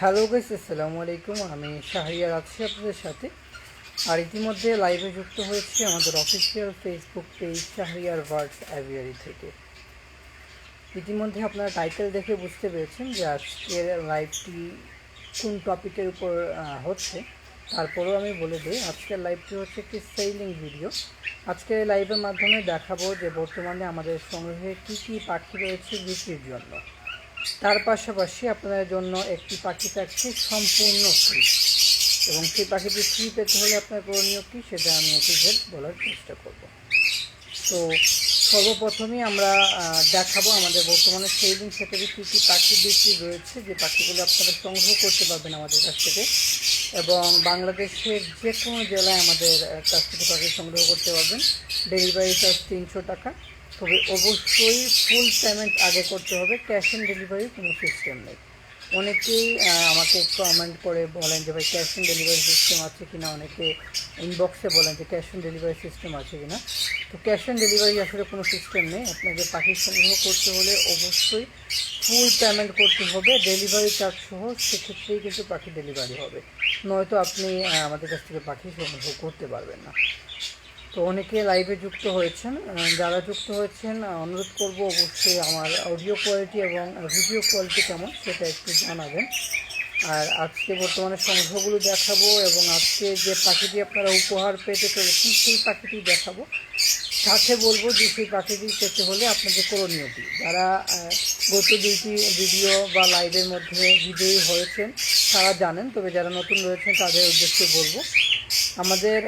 Hello guys, আসসালামু আলাইকুম। আমি শাহরিয়ার আছি আপনাদের সাথে। আর ইতিমধ্যে লাইভে যুক্ত হয়েছে আমাদের official Facebook page Shahriar birds aviary থেকে। ইতিমধ্যে আপনারা টাইটেল দেখে বুঝতে পেরেছেন যে আজকের লাইভটি কোন টপিকের উপর হচ্ছে। তারপরেও আমি বলে দিই, আজকের লাইভটি হচ্ছে একটি সেইলিং ভিডিও আজকের লাইভের মাধ্যমে দেখাবো যে বর্তমানে আমাদের সংগ্রহে কী কী পাখি রয়েছে বিক্রির জন্য। তার পাশাপাশি আপনাদের জন্য একটি পাখি থাকছে সম্পূর্ণ ফ্রি এবং সেই পাখিটি ফ্রি পেতে হলে আপনার করণীয় কী সেটা আমি একটু বলার চেষ্টা করব। তো সর্বপ্রথমেই আমরা দেখাবো আমাদের বর্তমানে সেভিং সেটারে কী কী পাখি বিক্রি রয়েছে, যে পাখিগুলো আপনারা সংগ্রহ করতে পারবেন আমাদের কাছ থেকে। এবং বাংলাদেশের যে কোনো জেলায় আমাদের কাছ থেকে পাখি সংগ্রহ করতে পারবেন। ডেলিভারি চার্জ তিনশো টাকা। তবে অবশ্যই ফুল পেমেন্ট আগে করতে হবে ক্যাশ অন ডেলিভারি কোনো সিস্টেম নেই। অনেকেই আমাকে কমেন্ট করে বলেন যে, ভাই ক্যাশ অন ডেলিভারি সিস্টেম আছে কি না অনেকে ইনবক্সে বলেন যে ক্যাশ অন ডেলিভারি সিস্টেম আছে কি না তো ক্যাশ অন ডেলিভারি আসলে কোনো সিস্টেম নেই। আপনাকে পাখি সংগ্রহ করতে হলে অবশ্যই ফুল পেমেন্ট করতে হবে ডেলিভারি চার্জ সহ, সেক্ষেত্রেই কিন্তু পাখি ডেলিভারি হবে। নয়তো আপনি আমাদের কাছ থেকে পাখি সংগ্রহ করতে পারবেন না। তো অনেকে লাইভে যুক্ত হয়েছেন। যারা যুক্ত হয়েছেন অনুরোধ করব অবশ্যই আমার অডিও কোয়ালিটি এবং ভিডিও কোয়ালিটি কেমন সেটা একটু জানাবেন। আর আজকে বর্তমানে সংগ্রহগুলো দেখাবো এবং আজকে যে পাখিটি আপনারা উপহার পেতে চলেছেন, সেই পাখিটি দেখাবো। সাথে বলব যে সেই পাখিটি পেতে হলে আপনাদের করণীয় কী? যারা গত দুইটি ভিডিও বা লাইভের মধ্যে বিজয়ী হয়েছেন, তারা জানেন, তবে যারা নতুন রয়েছেন, তাদের উদ্দেশ্যে বলব। আমাদের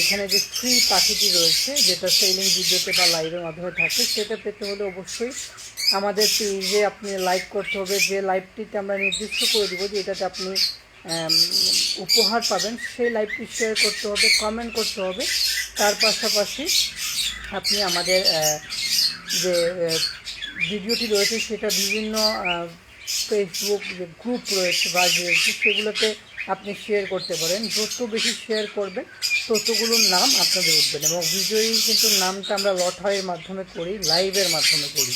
এখানে যে ফ্রি পাখিটি রয়েছে, যেটা সেলিং ভিডিওতে বা লাইভের মাধ্যমে থাকে, সেটা পেতে হলে অবশ্যই আমাদের পেজে আপনি লাইক করতে হবে। যে লাইভটিতে আমরা নির্দিষ্ট করে দেবো যে এটাতে আপনি উপহার পাবেন, সেই লাইভটি শেয়ার করতে হবে কমেন্ট করতে হবে। তার পাশাপাশি আপনি আমাদের যে ভিডিওটি রয়েছে, সেটা বিভিন্ন ফেসবুক যে গ্রুপ রয়েছে বা যে, সেগুলোতে আপনি শেয়ার করতে পারেন। যত বেশি শেয়ার করবেন, ততগুলোর নাম আপনাদের উঠবেন এবং ভিডিওই কিন্তু নামটা আমরা লটারির মাধ্যমে করি লাইভের মাধ্যমে করি।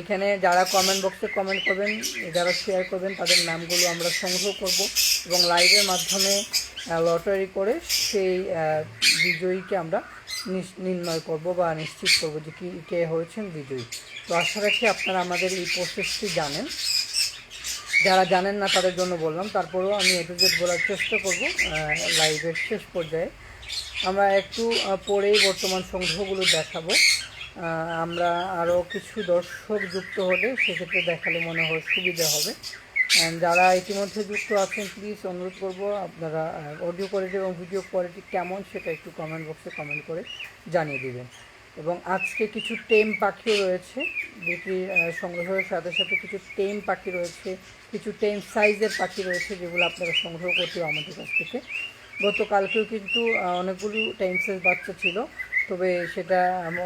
এখানে যারা কমেন্ট বক্সে কমেন্ট করবেন, যারা শেয়ার করবেন, তাদের নামগুলো আমরা সংগ্রহ করব এবং লাইভের মাধ্যমে লটারি করে সেই বিজয়ীকে আমরা নির্ণয় করব বা নিশ্চিত করব যে কি, কে হয়েছেন বিজয়ী তো আশা রাখি আপনারা আমাদের এই প্রসেসটি জানেন। যারা জানেন না, তাদের জন্য বললাম। তারপরেও আমি এটু জেড বলার চেষ্টা করব লাইভের শেষ পর্যায়ে। আমরা একটু পরেই বর্তমান সংগ্রহগুলো দেখাবো। আমরা আরও কিছু দর্শক যুক্ত হলে সেক্ষেত্রে দেখালে মনে হয় সুবিধা হবে। যারা ইতিমধ্যে যুক্ত আছেন প্লিজ অনুরোধ করব আপনারা অডিও কোয়ালিটি এবং ভিডিও কোয়ালিটি কেমন সেটা একটু কমেন্ট বক্সে কমেন্ট করে জানিয়ে দিবেন। এবং আজকে কিছু টেম পাখিও রয়েছে, যেটি সংগ্রহের সাথে সাথে কিছু টেম পাখি রয়েছে, কিছু টেম সাইজের পাখি রয়েছে যেগুলো আপনারা সংগ্রহ করতে আমাদের কাছ থেকে। গতকালকেও কিন্তু অনেকগুলো টেম সাইজ বাচ্চা ছিল, তবে সেটা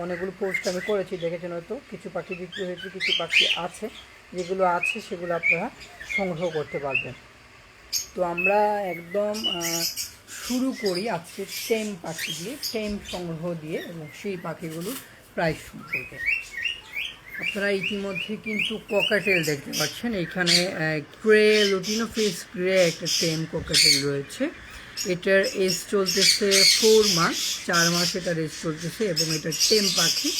অনেকগুলো পোস্ট আমি করেছি, দেখেছেন হয়তো, কিছু পাখি বিক্রি হয়েছে, কিছু পাখি আছে, যেগুলো আছে সেগুলো আপনারা সংগ্রহ করতে পারবেন। তো আমরা একদম শুরু করি আজকে টেম পাখি দিয়ে টেম সংগ্রহ দিয়ে এবং সেই পাখিগুলো পাখিগুলোর প্রাইস সম্পর্কে আপনারা ইতিমধ্যে কিন্তু ককাটেল দেখতে পাচ্ছেন। এখানে গ্রে লুটিনো ফেস গ্রে একটা টেম ককাটেল রয়েছে। এটার এজ চলতেছে ফোর মাস চার মাস এটার এজ চলতেছে এবং এটা টেম পাখি।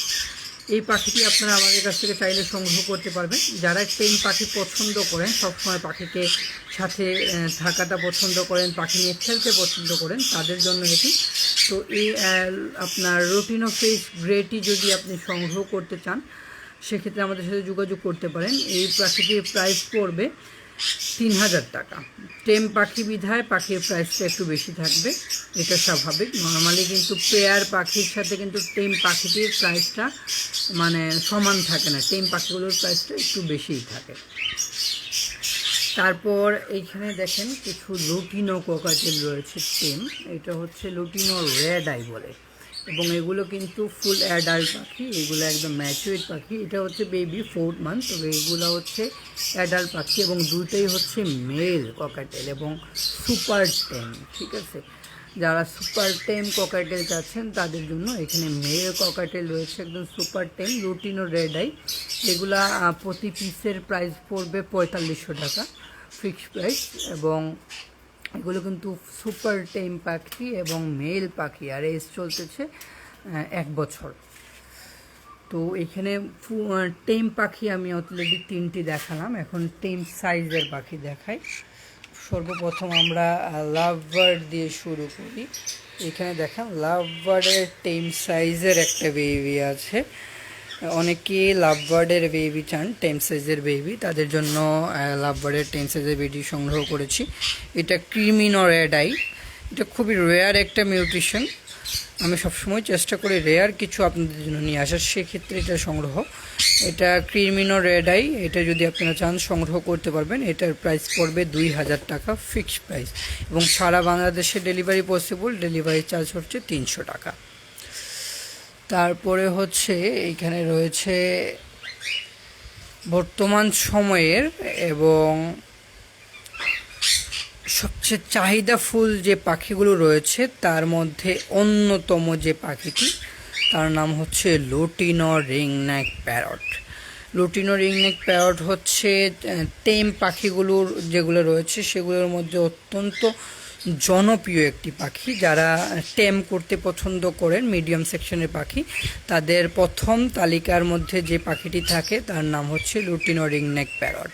এই পাখিটি আপনারা আমাদের কাছ থেকে চাইলে সংগ্রহ করতে পারবেন। যারা টেম পাখি পছন্দ করেন, সবসময় পাখিকে সাথে থাকাটা পছন্দ করেন, পাখি নিয়ে খেলতে পছন্দ করেন, তাদের জন্য এটি। তো এই আপনার রোটিনো ফেস গ্রেটি যদি আপনি সংগ্রহ করতে চান, সেক্ষেত্রে আমাদের সাথে যোগাযোগ করতে পারেন। এই পাখিটির প্রাইস পড়বে তিন হাজার টাকা। টেম পাখি বিধায় পাখির প্রাইসটা একটু বেশি থাকবে, এটা স্বাভাবিক। নর্মালি কিন্তু পেয়ার পাখির সাথে কিন্তু টেম পাখিটির প্রাইসটা মানে সমান থাকে না, টেম পাখিগুলোর প্রাইসটা একটু বেশিই থাকে। তারপর এইখানে দেখেন কিছু লুটিনো কোকাটেল রয়েছে টেম, এটা হচ্ছে লুটিনো রেড আই বলে। এবং এগুলো কিন্তু ফুল অ্যাডাল্ট পাখি, এগুলো একদম ম্যাচুয়েড পাখি। এটা হচ্ছে বেবি ফোর মান্থ তবে এগুলো হচ্ছে অ্যাডাল্ট পাখি এবং দুটোই হচ্ছে মেল ককাটেল এবং সুপার টেম ঠিক আছে? যারা সুপার টেম ককাটেল চাচ্ছেন, তাদের জন্য এখানে মেল ককাটেল রয়েছে, একদম সুপার টেম লুটিনো রেড আই এগুলা প্রতি পিসের প্রাইস পড়বে পঁয়তাল্লিশশো টাকা ফিক্সড প্রাইস এবং এগুলো কিন্তু সুপার টেম পাখি এবং মেল পাখি, আর এস চলতেছে এক বছর। তো এখানে টেম পাখি আমি অলরেডি তিনটি দেখালাম। এখন টেম সাইজের পাখি দেখাই। সর্বপ্রথম আমরা লাভ বার্ড দিয়ে শুরু করি। এখানে দেখেন লাভ বার্ডের টেম সাইজের একটা বেবি আছে। অনেকে লাভ বার্ডের বেবি চান টেম সাইজের বেবি তাদের জন্য লাভ বার্ডের টেম সাইজের বেবি সংগ্রহ করেছি। এটা ক্রিমিনো রেড আই এটা খুবই রেয়ার একটা মিউট্রিশন আমি সবসময় চেষ্টা করি রেয়ার কিছু আপনাদের জন্য নিয়ে আসার, সেক্ষেত্রে এটা সংগ্রহ। এটা ক্রিমিনো রেড আই এটা যদি আপনারা চান সংগ্রহ করতে পারবেন, এটার প্রাইস পড়বে দুই হাজার টাকা ফিক্সড প্রাইস এবং সারা বাংলাদেশে ডেলিভারি পসিবল ডেলিভারি চার্জ হচ্ছে তিনশো টাকা। তারপরে হচ্ছে এইখানে রয়েছে বর্তমান সময়ের এবং সবচেয়ে চাহিদাফুল যে পাখিগুলো রয়েছে, তার মধ্যে অন্যতম যে পাখিটি, তার নাম হচ্ছে lutino ringneck parrot. Lutino ringneck parrot হচ্ছে টেম পাখিগুলোর যেগুলো রয়েছে, সেগুলোর মধ্যে অত্যন্ত জনপ্রিয় একটি পাখি, যারা টেম করতে পছন্দ করেন মিডিয়াম সেকশনের পাখি। তাদের প্রথম তালিকার মধ্যে যে পাখিটি থাকে, তার নাম হচ্ছে লুটিনো রিংনেক প্যারট।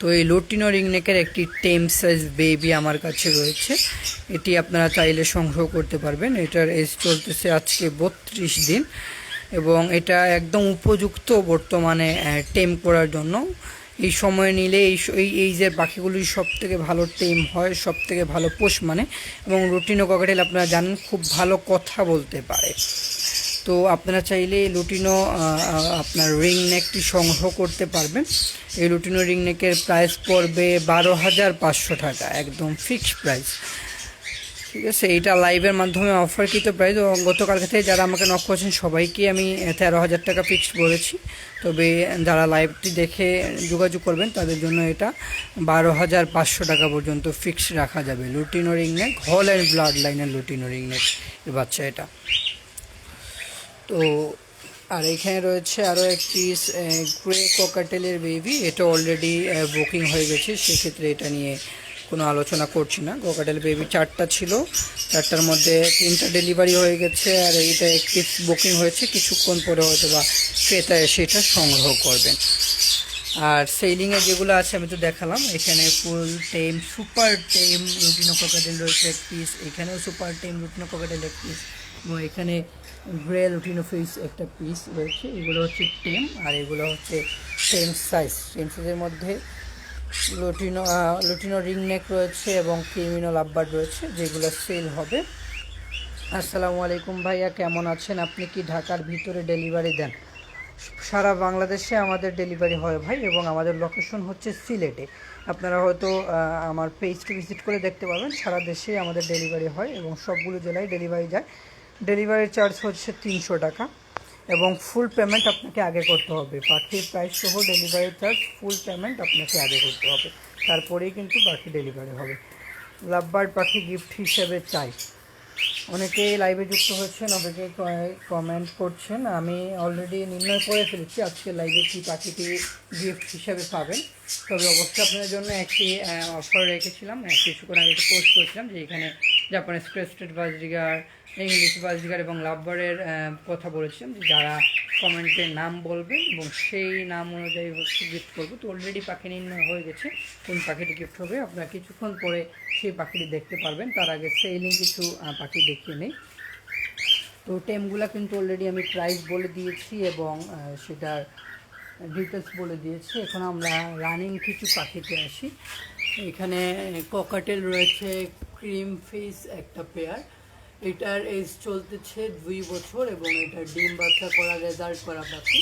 তো এই লুটিনো রিংনেকের একটি টেম সাইজ বেবি আমার কাছে রয়েছে। এটি আপনারা চাইলে সংগ্রহ করতে পারবেন। এটার এজ চলতেছে আজকে বত্রিশ দিন এবং এটা একদম উপযুক্ত বর্তমানে টেম করার জন্য। এই সময় নিলে এই এই যে পাখিগুলি সব থেকে ভালো টেম হয় সব থেকে ভালো পোষ মানে এবং রুটিনো ককাটেল আপনারা জানেন, খুব ভালো কথা বলতে পারে। তো আপনারা চাইলে এই লুটিনো আপনার রিং নেকটি সংগ্রহ করতে পারবেন। এই লুটিনো রিং নেকের প্রাইস পড়বে বারো হাজার পাঁচশো টাকা, একদম ফিক্সড প্রাইস ঠিক আছে এইটা লাইভের মাধ্যমে অফারকৃত প্রাইস গতকালকে থেকে যারা আমাকে নক করেছেন, সবাইকে আমি তেরো হাজার টাকা ফিক্সড বলেছি। তবে যারা লাইভটি দেখে যোগাযোগ করবেন, তাদের জন্য এটা বারো হাজার পাঁচশো টাকা পর্যন্ত ফিক্সড রাখা যাবে। লুটিনো রিং নেক হল অ্যান্ড ব্লাড লাইনের লুটিনো রিং নেক এর বাচ্চা এটা। তো, আর এখানে রয়েছে আরও একটি গ্রে ককাটেলের বেবি এটা অলরেডি বুকিং হয়ে গেছে, সেক্ষেত্রে এটা নিয়ে কোনো আলোচনা করছি না। কোকাটেল বেবি চারটা ছিল। চারটার মধ্যে তিনটা ডেলিভারি হয়ে গেছে আর এইটা একটি বুকিং হয়েছে। কিছুক্ষণ পরে হয়তো বা ক্রেতা এসে এটা সংগ্রহ করবেন। আর সেলিংয়ে যেগুলো আছে আমি তো দেখালাম। এখানে ফুল টেম সুপার টেম রুটিনো কোকাটেল রয়েছে এক পিস এখানেও সুপার টেম রুটিনো কোকাটেল এক পিস এবং এখানে গ্রে লুটিনো ফিস একটা পিস রয়েছে। এগুলো হচ্ছে টেম আর এগুলো হচ্ছে টেম সাইজ টেম সাইজের মধ্যে লুটিনো লুটিনো রিং নেক রয়েছে এবং ক্রিমিনো লাভবার রয়েছে, যেগুলো সেল হবে। আসসালামু আলাইকুম ভাইয়া, কেমন আছেন? আপনি কি ঢাকার ভিতরে ডেলিভারি দেন? সারা বাংলাদেশে আমাদের ডেলিভারি হয় ভাই, এবং আমাদের লোকেশন হচ্ছে সিলেটে। আপনারা হয়তো আমার পেজটি ভিজিট করে দেখতে পাবেন। সারা দেশে আমাদের ডেলিভারি হয় এবং সবগুলো জেলায় ডেলিভারি যায়। ডেলিভারি চার্জ হচ্ছে তিনশো টাকা। এবং ফুল পেমেন্ট আপনাকে আগে করতে হবে। পাখির প্রাইস সহ ডেলিভারি চার্জ ফুল পেমেন্ট আপনাকে আগে করতে হবে। তারপরেই কিন্তু পাখি ডেলিভারি হবে। লাভবার্ড পাখি গিফট হিসেবে চাই। অনেকেই লাইভে যুক্ত হচ্ছেন অনেকে কমেন্ট করছেন। আমি অলরেডি নির্ণয় করে ফেলেছি, আজকে লাইভে কি পাখিটি গিফট হিসেবে পাবেন। তবে অবশ্যই আপনাদের জন্য একটি অফার রেখেছিলাম। কিছুক্ষণ আগে পোস্ট করেছিলাম যে এখানে Japanese crested budgerigar English budgerigar এবং লাভবারের কথা বলেছিলাম যে যারা কমেন্টে নাম বলবেন এবং সেই নাম অনুযায়ী হচ্ছে গিফট করব। তো অলরেডি পাখি নির্ণয় হয়ে গেছে। কোন পাখিটি গিফট হবে? আপনারা কিছুক্ষণ পরে সেই পাখিটি দেখতে পারবেন। তার আগে সেলিং কিছু পাখি দেখিয়ে নেই। তো টেমগুলো কিন্তু অলরেডি আমি প্রাইস বলে দিয়েছি এবং সেটার ডিটেলস বলে দিয়েছি। এখন আমরা রানিং কিছু পাখিতে আসি। এখানে ককাটেল রয়েছে ক্রিম ফিস একটা পেয়ার এটার এজ চলতেছে দুই বছর এবং এটা ডিম বাচ্চা করা রেজাল্ট করা পাখি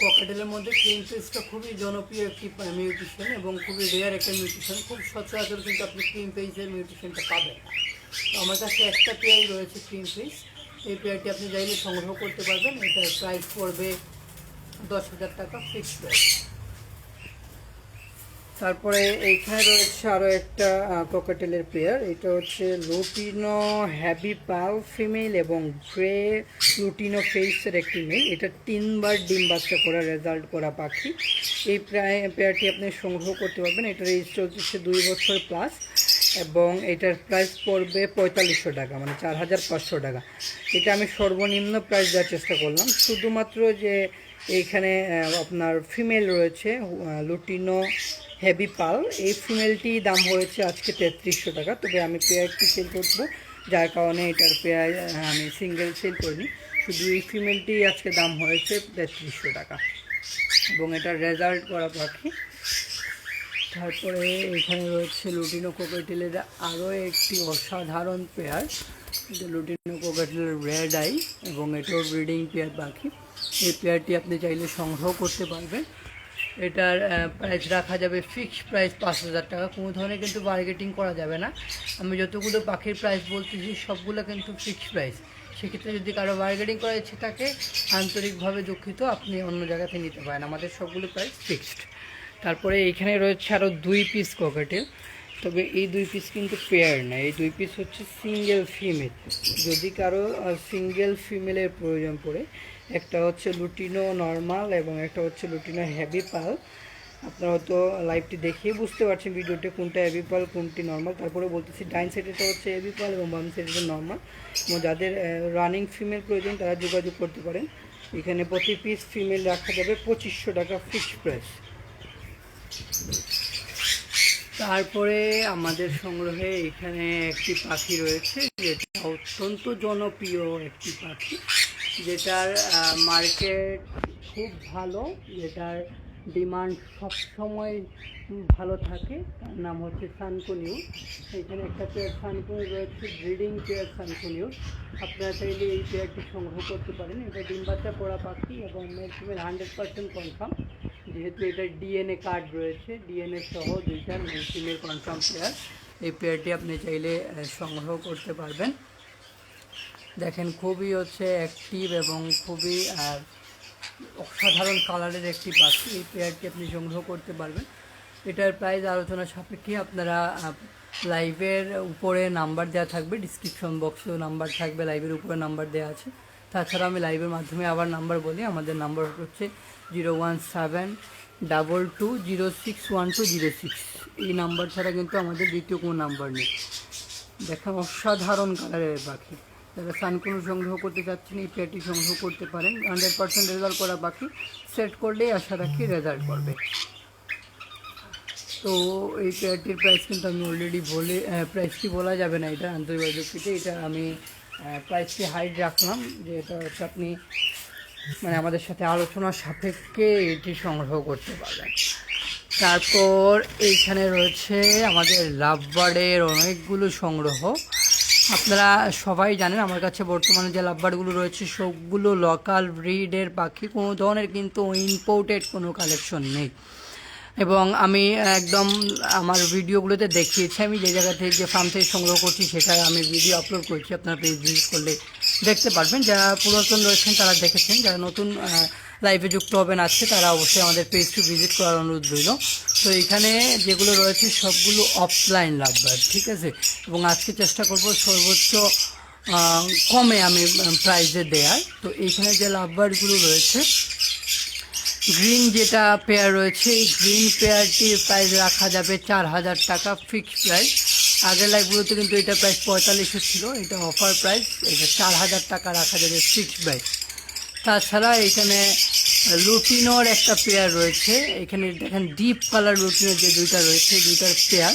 পকেটেলের মধ্যে ক্রিম ফিসটা খুবই জনপ্রিয় একটি মিউটিশন এবং খুবই রেয়ার একটা মিউটিশন খুব সচরাচর কিন্তু আপনি ক্রিম ফেসের মিউটিশনটা পাবেন না। আমার কাছে একটা পেয়ারই রয়েছে ক্রিম ফিস এই পেয়ারটি আপনি চাইলে সংগ্রহ করতে পারবেন। এটার প্রাইস পড়বে দশ হাজার টাকা ফিক্সড প্রাইস তারপরে এইখানে রয়েছে আরও একটা কোকাটেলের পেয়ার এটা হচ্ছে লুটিনো হ্যাভি পাল ফিমেল এবং গ্রে লুটিনো ফেসের একটি মেল এটা তিনবার ডিম বাচ্চা করা রেজাল্ট করা পাখি। এই প্রায় পেয়ারটি আপনি সংগ্রহ করতে পারবেন। এটার এজ চলতেছে দুই বছর প্লাস এবং এটার প্রাইস পড়বে পঁয়তাল্লিশশো টাকা মানে চার হাজার পাঁচশো টাকা। এটা আমি সর্বনিম্ন প্রাইস দেওয়ার চেষ্টা করলাম। শুধুমাত্র যে এইখানে আপনার ফিমেল রয়েছে লুটিনো হেভি পাল। এই ফিমেলটি দাম হয়েছে আজকে তেত্রিশশো টাকা, তবে আমি পেয়ারটি সেল করব। যার কারণে এটার পেয়ার আমি সিঙ্গেল সেল করিনি। শুধু এই ফিমেলটি আজকে দাম হয়েছে তেত্রিশশো টাকা। এবং এটা রেজাল্ট করা পাখি তারপরে এখানে রয়েছে লুটিনো কোকাটেলের আরও একটি অসাধারণ পেয়ার। লুটিনো কোকাটেলের রেড আই এবং এটাও ব্রিডিং পেয়ার পাখি এই পেয়ারটি আপনি চাইলে সংগ্রহ করতে পারবেন। এটার প্রাইস রাখা যাবে ফিক্সড প্রাইস পাঁচ হাজার টাকা। কোনো ধরনের কিন্তু বার্গেটিং করা যাবে না। আমি যতগুলো পাখির প্রাইস বলতেছি, সবগুলো কিন্তু ফিক্সড প্রাইস সেক্ষেত্রে যদি কারও বার্গেটিং করার ইচ্ছে থাকে, আন্তরিকভাবে দুঃখিত, আপনি অন্য জায়গাতে নিতে পারেন। আমাদের সবগুলো প্রাইস ফিক্সড তারপরে এখানে রয়েছে আরও দুই পিস ককাটেল তবে এই দুই পিস কিন্তু পেয়ার না এই দুই পিস হচ্ছে সিঙ্গেল ফিমেল যদি কারও সিঙ্গেল ফিমেলের প্রয়োজন পড়ে একটা হচ্ছে লুটিনো নর্মাল এবং একটা হচ্ছে লুটিনো হ্যাভি পাল আপনারা হয়তো লাইভটি দেখিয়ে বুঝতে পারছেন ভিডিওতে কোনটা হেভি পাল কোনটি নর্মাল তারপরে বলতেছি ডাইন সাইডেটা হচ্ছে হেভি পাল এবং বাম সাইডেটা নর্মাল এবং যাদের রানিং ফিমেল প্রয়োজন, তারা যোগাযোগ করতে পারেন। এখানে প্রতি পিস ফিমেল রাখা যাবে পঁচিশশো টাকা ফিক্সড প্রাইস তারপরে আমাদের সংগ্রহে এখানে একটি পাখি রয়েছে, যেটা অত্যন্ত জনপ্রিয় একটি পাখি। যেটার মার্কেট খুব ভালো, যেটার ডিমান্ড সবসময় ভালো থাকে, তার নাম হচ্ছে সানকোনিউ এখানে একটা পেয়ার সানকোনিউ রয়েছে ব্রিডিং পেয়ার সানকোনিউ আপনারা চাইলে এই পেয়ারটি সংগ্রহ করতে পারেন। এটা ডিম বাচ্চা পড়া পাখি এবং ফিমেল হান্ড্রেড পার্সেন্ট কনফার্ম যেহেতু এটা ডিএনএ কার্ড রয়েছে ডিএনএ সহ দুইটা ফিমেল কনফার্ম পেয়ার এই পেয়ারটি আপনি চাইলে সংগ্রহ করতে পারবেন। দেখেন খুবই হচ্ছে অ্যাক্টিভ এবং খুবই আহ, অসাধারণ কালারের একটি পাখি এই পেয়ারটি আপনি সংগ্রহ করতে পারবেন। এটার প্রাইস আলোচনা সাপেক্ষে আপনারা লাইভের উপরে নাম্বার দেওয়া থাকবে ডিসক্রিপশন বক্সেও নাম্বার থাকবে লাইভের উপরে নাম্বার দেওয়া আছে। তাছাড়া আমি লাইভের মাধ্যমে আবার নাম্বার বলি আমাদের নাম্বার হচ্ছে zero one seven double two zero six one two zero six এই নাম্বার ছাড়া কিন্তু আমাদের দ্বিতীয় কোনো নাম্বার নেই। দেখেন অসাধারণ কালারের পাখি। যারা সানকুনো সংগ্রহ করতে চাচ্ছেন এই পেয়ারটি সংগ্রহ করতে পারেন। হান্ড্রেড পার্সেন্ট রেজাল্ট করা বাকি। সেট করলেই আশা রাখি রেজাল্ট করবে। তো এই পেয়ারটির প্রাইস কিন্তু আমি অলরেডি বলে প্রাইসটি বলা যাবে না, এটা আন্তর্জাতিক দুঃখিত এটা আমি প্রাইসটি হাইট রাখলাম, যে এটা হচ্ছে আপনি মানে আমাদের সাথে আলোচনা সাপেক্ষে এটি সংগ্রহ করতে পারবেন। তারপর এইখানে রয়েছে আমাদের লাভবার্ডের অনেকগুলো সংগ্রহ। আপনারা সবাই জানেন, আমার কাছে বর্তমানে যে লাভবার্ডগুলো রয়েছে, সবগুলো লোকাল ব্রিডের পাখি, কোনো ধরনের কিন্তু ইম্পোর্টেড কোনো কালেকশন নেই। এবং আমি একদম আমার ভিডিওগুলোতে দেখিয়েছি, আমি যে জায়গা থেকে যে ফার্ম থেকে সংগ্রহ করছি সেটা আমি ভিডিও আপলোড করছি, আপনারা পেজ ভিজিট করলে দেখতে পারবেন। যারা পুরাতন রয়েছেন, তারা দেখেছেন, যারা নতুন লাইভে যুক্ত হবেন আজকে, তারা অবশ্যই আমাদের পেজটি ভিজিট করার অনুরোধ রইল। তো এখানে যেগুলো রয়েছে সবগুলো অফলাইন লাভবার, ঠিক আছে? এবং আজকে চেষ্টা করব সর্বোচ্চ কমে আমি প্রাইজে দেয়ার। তো এইখানে যে লাভবারগুলো রয়েছে গ্রিন যেটা পেয়ার রয়েছে, এই গ্রিন পেয়ারটির প্রাইস রাখা যাবে চার হাজার টাকা ফিক্সড প্রাইস আগের লাইফগুলোতে কিন্তু এটা প্রাইস পঁয়তাল্লিশশো ছিল, এটা অফার প্রাইস এটা চার হাজার টাকা রাখা যাবে ফিক্সড প্রাইস তাছাড়া এখানে লুটিনোর একটা পেয়ার রয়েছে। এখানে দেখেন ডিপ কালার লুটিনোর যে দুইটা রয়েছে, দুইটার পেয়ার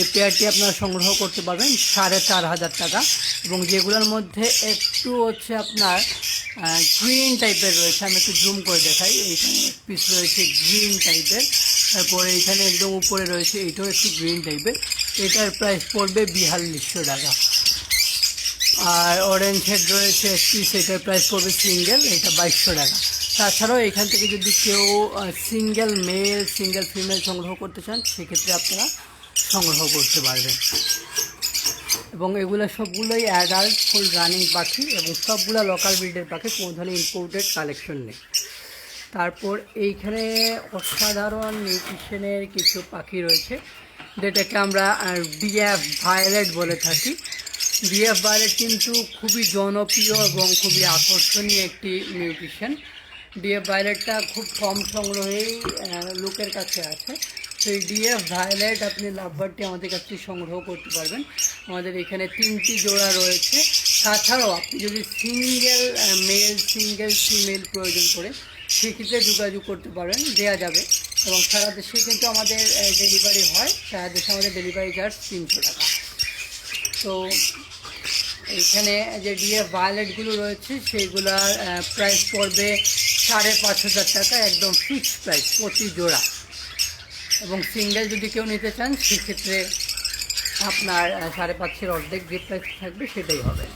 এই পেয়ারটি আপনারা সংগ্রহ করতে পারবেন সাড়ে চার হাজার টাকা। এবং যেগুলোর মধ্যে একটু হচ্ছে আপনার গ্রিন টাইপের রয়েছে। আমি একটু জুম করে দেখাই। এইখানে পিস রয়েছে গ্রিন টাইপের তারপরে এখানে একদম উপরে রয়েছে, এটাও একটু গ্রিন টাইপের এটার প্রাইস পড়বে বিয়াল্লিশশো টাকা। আর অরেঞ্জ হেড রয়েছে একটি, সেটার প্রাইস পড়বে সিঙ্গেল এটা বাইশশো টাকা। তাছাড়াও এখান থেকে যদি কেউ সিঙ্গেল মেল সিঙ্গেল ফিমেল সংগ্রহ করতে চান, সেক্ষেত্রে আপনারা সংগ্রহ করতে পারবেন। এবং এগুলো সবগুলোই অ্যাডাল্ট ফুল রানিং পাখি এবং সবগুলো লোকাল ব্রিডের পাখি, কোনো ধরনের ইম্পোর্টেড কালেকশন নেই। তারপর এইখানে অসাধারণ নিউট্রিশনের কিছু পাখি রয়েছে, যেটাকে আমরা ডিএফ ভায়োলেট বলে থাকি। ডিএফ ভায়োলেট কিন্তু খুবই জনপ্রিয় এবং খুবই আকর্ষণীয় একটি নিউট্রিশন ডিএফ ভায়োলেটটা খুব কম সংগ্রহেই লোকের কাছে আছে। তো সেই ডিএফ ভায়োলেট আপনি লাভবারটি আমাদের কাছে সংগ্রহ করতে পারবেন। আমাদের এখানে তিনটি জোড়া রয়েছে। তাছাড়াও আপনি যদি সিঙ্গেল মেল সিঙ্গেল ফিমেল প্রয়োজন করে, সেক্ষেত্রে যোগাযোগ করতে পারেন দেওয়া যাবে। এবং সারা দেশে কিন্তু আমাদের ডেলিভারি হয়। সারা দেশে আমাদের ডেলিভারি চার্জ তিনশো টাকা। তো এইখানে যে ডিএফ ভায়োলেটগুলো রয়েছে সেইগুলার প্রাইস পড়বে সাড়ে পাঁচ হাজার টাকা, একদম ফিক্সড প্রাইস প্রতি জোড়া। এবং সিঙ্গেল যদি কেউ নিতে চান, সেক্ষেত্রে আপনার সাড়ে পাঁচের অর্ধেক যে প্রাইস থাকবে সেটাই হবে।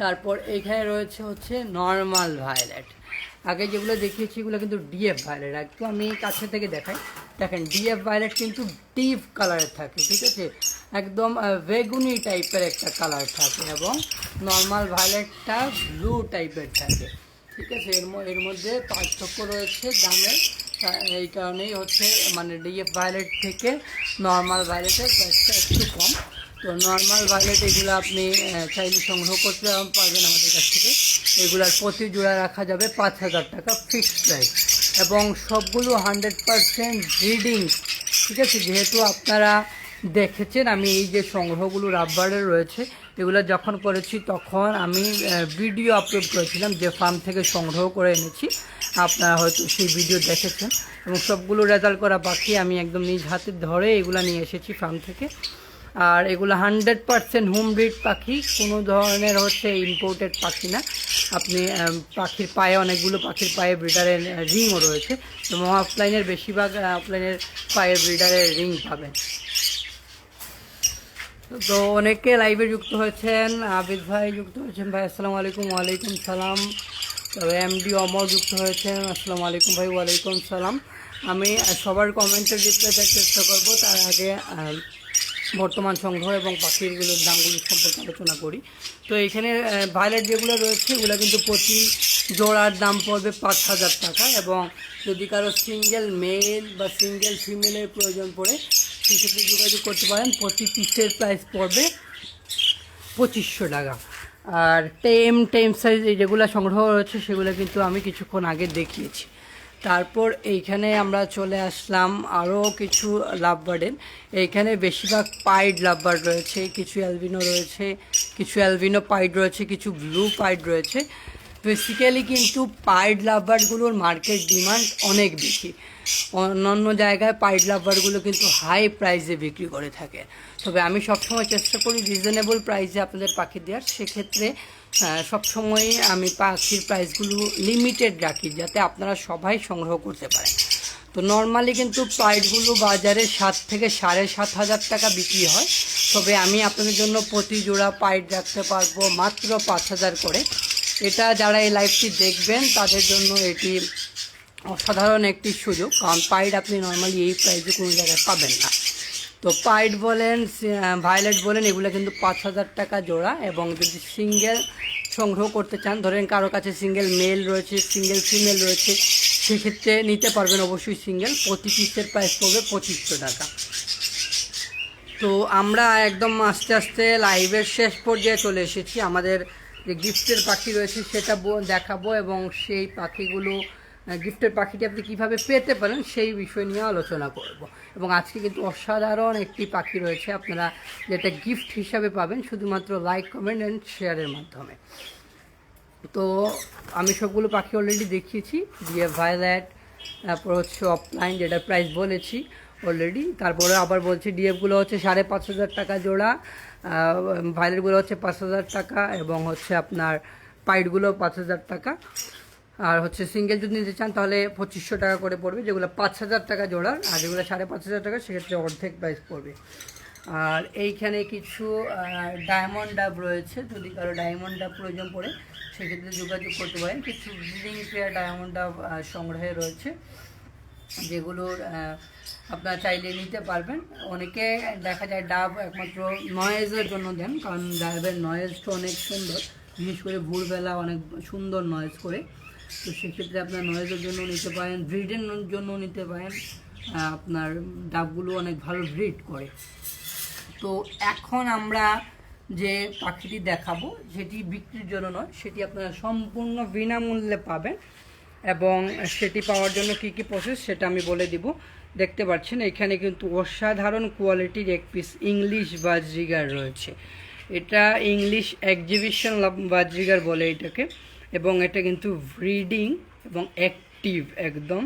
তারপর এইখানে রয়েছে হচ্ছে নর্মাল ভায়োলেট আগে যেগুলো দেখিয়েছি, এগুলো কিন্তু ডিএফ ভায়োলেট একটু আমি কাছে থেকে দেখাই। দেখেন ডিএফ ভায়োলেট কিন্তু ডিপ কালারের থাকে, ঠিক আছে? একদম বেগুনি টাইপের একটা কালার থাকে এবং নর্মাল ভায়োলেটটা ব্লু টাইপের থাকে। ঠিক আছে? এর এর মধ্যে পার্থক্য রয়েছে দামের এই কারণেই হচ্ছে মানে ডিএফ ভায়োলেট থেকে নর্মাল ভায়োলেটের প্রাইসটা একটু কম। তো নর্মাল ভায়োলেট এগুলো আপনি চাইলে সংগ্রহ করতে পারবেন আমাদের কাছ থেকে। এগুলার প্রতি জোড়া রাখা যাবে পাঁচ হাজার টাকা ফিক্সড প্রাইস এবং সবগুলো হান্ড্রেড পারসেন্ট ব্রিডিং ঠিক আছে? যেহেতু আপনারা দেখেছেন, আমি এই যে সংগ্রহগুলো রাবারের রয়েছে, এগুলো যখন করেছি তখন আমি ভিডিও আপলোড করেছিলাম, যে ফার্ম থেকে সংগ্রহ করে এনেছি। আপনারা হয়তো সেই ভিডিও দেখেছেন। এবং সবগুলো রেজাল্ট করা বাকি, আমি একদম নিজ হাতে ধরে এগুলো নিয়ে এসেছি ফার্ম থেকে। আর এগুলো হান্ড্রেড পারসেন্ট হোম ব্রিড পাখি, কোনো ধরনের হচ্ছে ইম্পোর্টেড পাখি না। আপনি পাখির পায়ে, অনেকগুলো পাখির পায়ে ব্রিডারের রিংও রয়েছে। এবং অফলাইনের বেশিরভাগ অফলাইনের পায়ে ব্রিডারের রিং পাবেন। তো অনেকে লাইভে যুক্ত হয়েছেন, আবিদ ভাই যুক্ত হয়েছেন, ভাই, আসসালামু আলাইকুম, ওয়ালাইকুম সালাম। তবে এমডি অমর যুক্ত হয়েছেন, আসসালামু আলাইকুম ভাই, ওয়ালাইকুম সালাম। আমি সবার কমেন্টের রিপ্লাই দেওয়ার চেষ্টা করব, তার আগে বর্তমান সংগ্রহ এবং পাখিরগুলোর দামগুলো সম্পর্কে আলোচনা করি। তো এখানে ভায়োলেট যেগুলো রয়েছে, এগুলো কিন্তু প্রতি জোড়ার দাম পড়বে পাঁচ হাজার টাকা এবং যদি কারও সিঙ্গেল মেল বা সিঙ্গেল ফিমেলের প্রয়োজন পড়ে, সেক্ষেত্রে যোগাযোগ করতে পারেন। প্রতি পিসের প্রাইস পড়বে পঁচিশশো টাকা। আর টেম টেম সাইজ যেগুলো সংগ্রহ রয়েছে সেগুলো কিন্তু আমি কিছুক্ষণ আগে দেখিয়েছি। তারপর এইখানে আমরা চলে আসলাম আরও কিছু লাভ বার্ডেন এইখানে বেশিরভাগ পাইড লাভ বার্ড রয়েছে, কিছু অ্যালবিনো রয়েছে, কিছু অ্যালবিনো পাইড রয়েছে, কিছু ব্লু পাইড রয়েছে। বেসিক্যালি কিন্তু পাইড লাভবারগুলোর মার্কেট ডিমান্ড অনেক বেশি। অন্যান্য জায়গায় পাইড লাভবারগুলো কিন্তু হাই প্রাইসে বিক্রি করে থাকে। তবে আমি সবসময় চেষ্টা করি রিজনেবল প্রাইসে আপনাদের পাখি দেওয়ার। সেক্ষেত্রে আহ, সবসময়ই আমি পাখির প্রাইসগুলো লিমিটেড রাখি যাতে আপনারা সবাই সংগ্রহ করতে পারেন। তো নর্মালি কিন্তু প্রাইসগুলো বাজারে সাত থেকে সাড়ে সাত হাজার টাকা বিক্রি হয়। তবে আমি আপনাদের জন্য প্রতি জোড়া পাইড রাখতে পারব মাত্র পাঁচ হাজার করে। এটা যারা এই লাইভটি দেখবেন তাদের জন্য এটি অসাধারণ একটি সুযোগ। কারণ পাইড আপনি নর্মালি এই প্রাইসে কোনো জায়গায় পাবেন না। তো পাইট বলেন ভায়োলেট বলেন, এগুলো কিন্তু পাঁচ হাজার টাকা জোড়া এবং যদি সিঙ্গেল সংগ্রহ করতে চান, ধরেন কারও কাছে সিঙ্গেল মেল রয়েছে, সিঙ্গেল ফিমেল রয়েছে, সেক্ষেত্রে নিতে পারবেন অবশ্যই সিঙ্গেল, প্রতি পিসের প্রাইস পড়বে পঁচিশশো টাকা। তো আমরা একদম আস্তে আস্তে লাইভের শেষ পর্যায়ে চলে এসেছি। আমাদের যে গিফটের পাখি রয়েছে, সেটা দেখাবো এবং সেই পাখিগুলো গিফটের পাখিটি আপনি কীভাবে পেতে পারেন সেই বিষয় নিয়ে আলোচনা করব। এবং আজকে কিন্তু অসাধারণ একটি পাখি রয়েছে, আপনারা যেটা গিফট হিসাবে পাবেন শুধুমাত্র লাইক কমেন্ট অ্যান্ড শেয়ারের মাধ্যমে। তো আমি সবগুলো পাখি অলরেডি দেখিয়েছি দিয়ে ভায়োলেট তারপর হচ্ছে অফলাইন যেটা প্রাইস বলেছি অলরেডি তারপরে আবার বলছি ডিএফগুলো হচ্ছে সাড়ে পাঁচ হাজার টাকা জোড়া ভায়োলেটগুলো হচ্ছে পাঁচ হাজার টাকা, এবং হচ্ছে আপনার পাইটগুলো পাঁচ হাজার টাকা। আর হচ্ছে সিঙ্গেল যদি নিতে চান, তাহলে পঁচিশশো টাকা করে পড়বে, যেগুলো পাঁচ হাজার টাকা জোড়ার, আর যেগুলো সাড়ে পাঁচ হাজার টাকা, সেক্ষেত্রে অর্ধেক প্রাইস পড়বে। আর এইখানে কিছু ডায়মন্ড ডাব রয়েছে, যদি কারও ডায়মন্ড ডাব প্রয়োজন পড়ে, সেক্ষেত্রে যোগাযোগ করতে পারেন। কিছু ব্রিডিং পেয়ার ডায়মন্ড ডাব সংগ্রহে রয়েছে, যেগুলোর আপনারা চাইলে নিতে পারবেন। অনেকে দেখা যায় ডাব একমাত্র নয়েজের জন্য দেন, কারণ ডাবের নয়েজটা অনেক সুন্দর। বিশেষ করে ভোরবেলা অনেক সুন্দর নয়েজ করে। তো সেক্ষেত্রে আপনার নয়েজের জন্য নিতে পারেন ব্রিডের জন্য নিতে পারেন। আপনার ডাবগুলো অনেক ভালো ব্রিড করে। তো এখন আমরা যে পাখিটি দেখাবো, সেটি বিক্রির জন্য নয়, সেটি আপনারা সম্পূর্ণ বিনামূল্যে পাবেন এবং সেটি পাওয়ার জন্য কি কি প্রসেস সেটা আমি বলে দিব। দেখতে পাচ্ছেন, এখানে কিন্তু অসাধারণ কোয়ালিটির এক পিস ইংলিশ বাজরিগার রয়েছে। এটা ইংলিশ এক্সিবিশন বাজরিগার বলে এটাকে। এবং এটা কিন্তু ব্রিডিং এবং অ্যাক্টিভ একদম।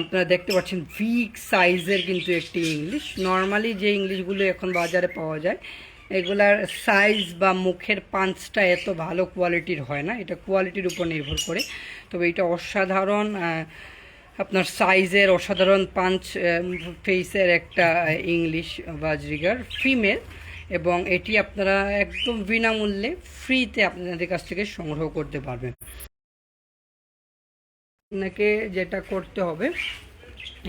আপনারা দেখতে পাচ্ছেন বিগ সাইজের কিন্তু একটি ইংলিশ নর্মালি যে ইংলিশগুলো এখন বাজারে পাওয়া যায়, এগুলার সাইজ বা মুখের পাঞ্চটা এত ভালো কোয়ালিটির হয় না। এটা কোয়ালিটির উপর নির্ভর করে। তবে এটা অসাধারণ আপনার সাইজের অসাধারণ পাঞ্চ ফেসের একটা ইংলিশ বাজরিগার। ফিমেল এবং এটি আপনারা একদম বিনামূল্যে ফ্রিতে আপনাদের কাছ থেকে সংগ্রহ করতে পারবেন। আপনাকে যেটা করতে হবে,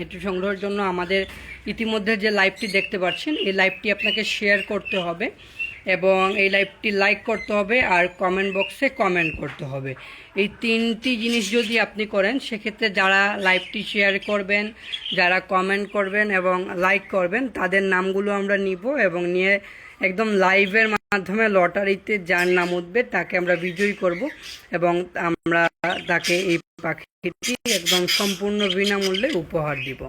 এটি সংগ্রহের জন্য আমাদের ইতিমধ্যে যে লাইভটি দেখতে পাচ্ছেন, এই লাইভটি আপনাকে শেয়ার করতে হবে এবং এই লাইভটি লাইক করতে হবে আর কমেন্ট বক্সে কমেন্ট করতে হবে। এই তিনটি জিনিস যদি আপনি করেন, সেক্ষেত্রে যারা লাইভটি শেয়ার করবেন, যারা কমেন্ট করবেন এবং লাইক করবেন, তাদের নামগুলো আমরা নিব এবং নিয়ে একদম লাইভের মাধ্যমে লটারিতে যার নাম উঠবে, তাকে আমরা বিজয়ী করব এবং আমরা তাকে এই পাখিটি একদম সম্পূর্ণ বিনামূল্যে উপহার দিব।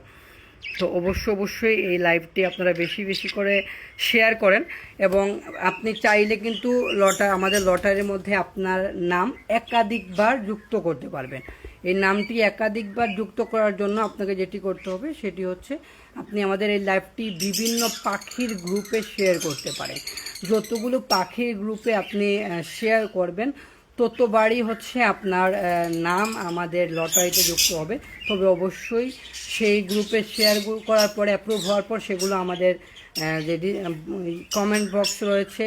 তো অবশ্য অবশ্যই এই লাইভটি আপনারা বেশি বেশি করে শেয়ার করেন এবং আপনি চাইলে কিন্তু লটা আমাদের লটারির মধ্যে আপনার নাম একাধিকবার যুক্ত করতে পারবেন। এই নামটি একাধিকবার যুক্ত করার জন্য আপনাকে যেটি করতে হবে সেটি হচ্ছে আপনি আমাদের এই লাইভটি বিভিন্ন পাখির গ্রুপে শেয়ার করতে পারেন। যতগুলো পাখির গ্রুপে আপনি শেয়ার করবেন ততবারই হচ্ছে আপনার নাম আমাদের লটারিতে যুক্ত হবে। তবে অবশ্যই সেই গ্রুপে শেয়ার করার পরে অ্যাপ্রুভ হওয়ার পর সেগুলো আমাদের যে কমেন্ট বক্স রয়েছে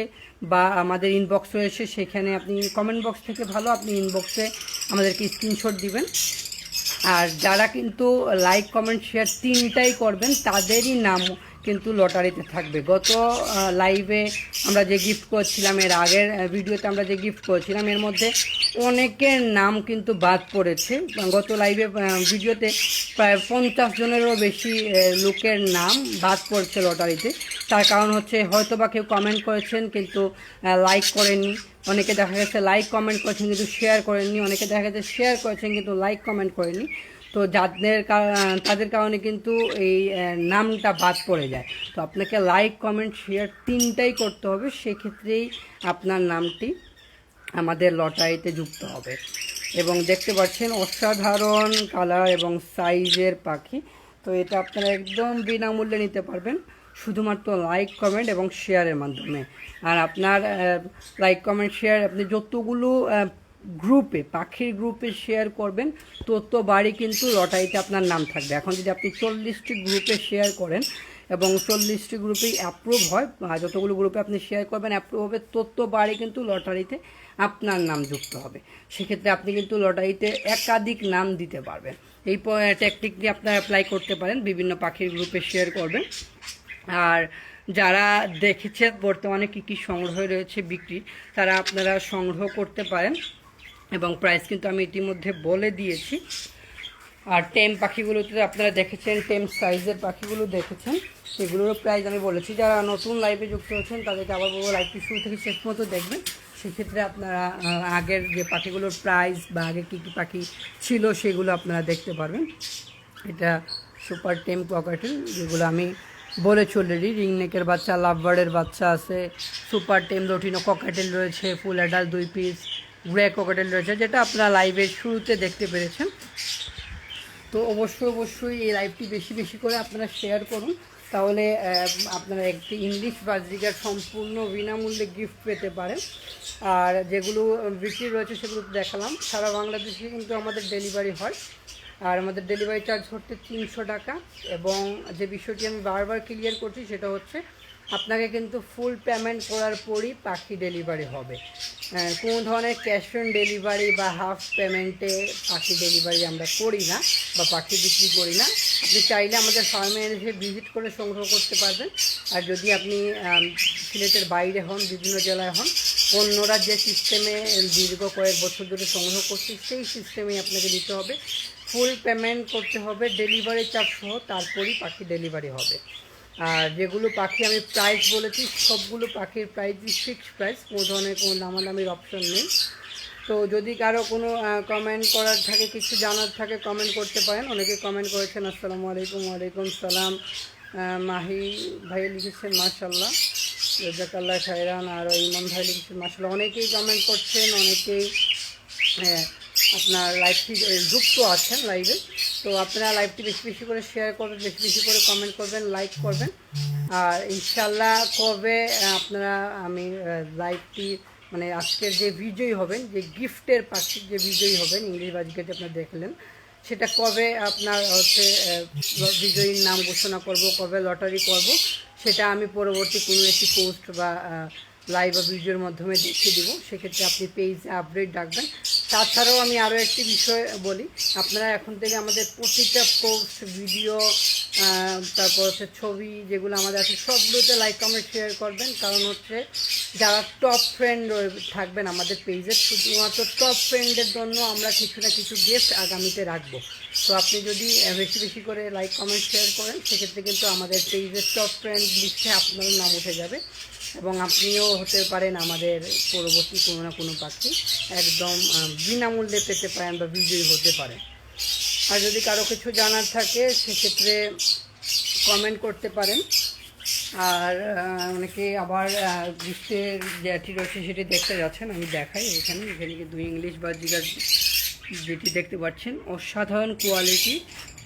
বা আমাদের ইনবক্স রয়েছে, সেখানে আপনি কমেন্ট বক্স থেকে ভালো আপনি ইনবক্সে আমাদেরকে স্ক্রিনশট দিবেন। আর যারা কিন্তু লাইক কমেন্ট শেয়ার তিনটাই করবেন, তাদেরই নাম কিন্তু লটারিতে থাকবে। গত লাইভে আমরা যে গিফট করেছিলাম, এর আগের ভিডিওতে আমরা যে গিফট করেছিলাম, এর মধ্যে অনেকের নাম কিন্তু বাদ পড়েছে। গত লাইভে ভিডিওতে প্রায় পঞ্চাশ জনেরও বেশি লোকের নাম বাদ পড়ছে লটারিতে। তার কারণ হচ্ছে হয়তো বা কেউ কমেন্ট করেছেন, কিন্তু লাইক করেননি। অনেকে দেখা গেছে লাইক কমেন্ট করেছেন, কিন্তু শেয়ার করেননি। অনেকে দেখা গেছে শেয়ার করেছেন, কিন্তু লাইক কমেন্ট করেননি। তো যাদের তাদের কারণে কিন্তু এই নামটা বাদ পড়ে যায়। তো আপনাকে লাইক কমেন্ট শেয়ার তিনটাই করতে হবে। সেক্ষেত্রেই আপনার নামটি আমাদের লটারিতে যুক্ত হবে। এবং দেখতে পাচ্ছেন, অসাধারণ কালার এবং সাইজের পাখি। তো এটা আপনারা একদম বিনামূল্যে নিতে পারবেন। শুধুমাত্র লাইক কমেন্ট এবং শেয়ারের মাধ্যমে। আর আপনার লাইক কমেন্ট শেয়ার আপনি যতগুলো গ্রুপে পাখির গ্রুপে শেয়ার করবেন তত বাড়ি কিন্তু লটারিতে আপনার নাম থাকবে। এখন যদি আপনি চল্লিশটি গ্রুপে শেয়ার করেন এবং চল্লিশটি গ্রুপেই অ্যাপ্রুভ হয় যতগুলো গ্রুপে আপনি শেয়ার করবেন অ্যাপ্রুভ হবে তত বাড়ি কিন্তু লটারিতে আপনার নাম যুক্ত হবে। সেক্ষেত্রে আপনি কিন্তু লটারিতে একাধিক নাম দিতে পারবেন। এই টেকনিকটি আপনারা অ্যাপ্লাই করতে পারেন, বিভিন্ন পাখির গ্রুপে শেয়ার করবেন। আর যারা দেখেছেন বর্তমানে কী কী সংগ্রহ রয়েছে বিক্রি, তারা আপনারা সংগ্রহ করতে পারেন। এবং প্রাইস কিন্তু আমি ইতিমধ্যে বলে দিয়েছি। আর টেম পাখিগুলোতে আপনারা দেখেছেন টেম সাইজের পাখিগুলো দেখেছেন, সেগুলোরও প্রাইস আমি বলেছি। যারা নতুন লাইভে যুক্ত হচ্ছেন, তাদেরকে আবার বলব লাইভটি শুরু থেকে শেষ মতো দেখবেন। সেক্ষেত্রে আপনারা আগের যে পাখিগুলোর প্রাইস বা আগে কী কী পাখি ছিল, সেগুলো আপনারা দেখতে পারবেন। এটা সুপার টেম পকেটেল যেগুলো আমি বলেছি অলরেডি রিংনেকের বাচ্চা লাভবার্ডের বাচ্চা আছে সুপার টেম লটিনো ককেটেল রয়েছে ফুল অ্যাডাল দুই পিস গ্রে ককেটেল রয়েছে, যেটা আপনারা লাইভের শুরুতে দেখতে পেরেছেন। তো অবশ্যই অবশ্যই এই লাইভটি বেশি বেশি করে আপনারা শেয়ার করুন। তাহলে আপনারা একটি ইংলিশ বাজরিকার সম্পূর্ণ বিনামূল্যে গিফট পেতে পারেন। আর যেগুলো বিক্রি রয়েছে, সেগুলো দেখালাম। সারা বাংলাদেশে কিন্তু আমাদের ডেলিভারি হয়। আর আমাদের ডেলিভারি চার্জ হচ্ছে তিনশো টাকা। এবং যে বিষয়টি আমি বারবার ক্লিয়ার করছি, সেটা হচ্ছে আপনাকে কিন্তু ফুল পেমেন্ট করার পরই পাখি ডেলিভারি হবে। কোনো ধরনের ক্যাশ অন ডেলিভারি বা হাফ পেমেন্টে পাখি ডেলিভারি আমরা করি না বা পাখি বিক্রি করি না। আপনি চাইলে আমাদের ফার্মে এসে ভিজিট করে সংগ্রহ করতে পারবেন। আর যদি আপনি সিলেটের বাইরে হন, বিভিন্ন জেলায় হন, অন্যরা যে সিস্টেমে দীর্ঘ কয়েক বছর ধরে সংগ্রহ করছে, সেই সিস্টেমেই আপনাকে দিতে হবে। ফুল পেমেন্ট করতে হবে ডেলিভারি চার্জ সহ তারপরই পাখি ডেলিভারি হবে। আর যেগুলো পাখি আমি প্রাইস বলেছি সবগুলো পাখির প্রাইসই ফিক্সড প্রাইস কোনো ধরনের কোনো দামাদামির অপশন নেই। তো যদি কারও কোনো কমেন্ট করার থাকে কিছু জানার থাকে কমেন্ট করতে পারেন। অনেকে কমেন্ট করেছেন আসসালামু আলাইকুম ওয়ালাইকুম সালাম। মাহি ভাই লিখেছেন মাশাল্লাহ রেজাকাল্লাহ খায়রান আর ইমন ভাই লিখেছেন মাশাল্লাহ অনেকেই কমেন্ট করছেন অনেকেই হ্যাঁ, আপনার লাইভটি যুক্ত আছেন লাইভে তো আপনারা লাইভটি বেশি বেশি করে শেয়ার করবেন, বেশি বেশি করে কমেন্ট করবেন লাইক করবেন। আর ইনশাল্লাহ কবে আপনারা, আমি লাইভটি মানে আজকের যে বিজয়ী হবেন, যে গিফটের পাখির যে বিজয়ী হবেন ইংলিশ বাজিকেটে আপনারা দেখলেন, সেটা কবে আপনার হচ্ছে বিজয়ীর নাম ঘোষণা করব, কবে লটারি করব, সেটা আমি পরবর্তী কোনো একটি পোস্ট বা লাইভ বা ভিডিওর মাধ্যমে দেখিয়ে দেবো। সেক্ষেত্রে আপনি পেজে আপডেট রাখবেন। তাছাড়াও আমি আরও একটি বিষয় বলি, আপনারা এখন থেকে আমাদের প্রতিটা পোস্ট ভিডিও তারপর হচ্ছে ছবি যেগুলো আমাদের আছে, সবগুলোতে লাইক কমেন্ট শেয়ার করবেন। কারণ হচ্ছে যারা টপ ফ্রেন্ড থাকবেন আমাদের পেজে শুধুমাত্র টপ ফ্রেন্ডের জন্য আমরা কিছু না কিছু গেস্ট আগামীতে রাখব। তো আপনি যদি বেশি বেশি করে লাইক কমেন্ট শেয়ার করেন, সেক্ষেত্রে কিন্তু আমাদের পেজের টপ ফ্রেন্ড লিস্টে আপনার নাম উঠে যাবে এবং আপনিও হতে পারেন আমাদের পরবর্তী কোনো না কোনো পাখি। একদম বিনামূল্যে পেতে পারেন বা বিজয়ী হতে পারেন আর যদি কারও কিছু জানার থাকে, সেক্ষেত্রে কমেন্ট করতে পারেন। আর অনেকে আবার গিফটের যেটি রয়েছে সেটি দেখতে যাচ্ছেন, আমি দেখাই, এখানে এখানে কিন্তু ইংলিশ বা জিগার যেটি দেখতে পাচ্ছেন, অসাধারণ কোয়ালিটি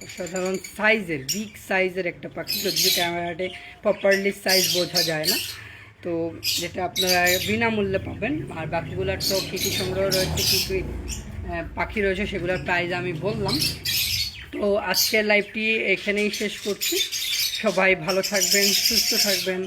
অসাধারণ সাইজের বিগ সাইজের একটা পাখি। যদিও ক্যামেরাতে প্রপারলি সাইজ বোঝা যায় না, তো যেটা আপনারা বিনামূল্যে পাবেন। আর বাকিগুলোর তো কী কী সংগ্রহ রয়েছে, কী কী পাখি রয়েছে, সেগুলোর প্রাইস আমি বললাম। তো আজকের লাইভটি এখানেই শেষ করছি। সবাই ভালো থাকবেন, সুস্থ থাকবেন।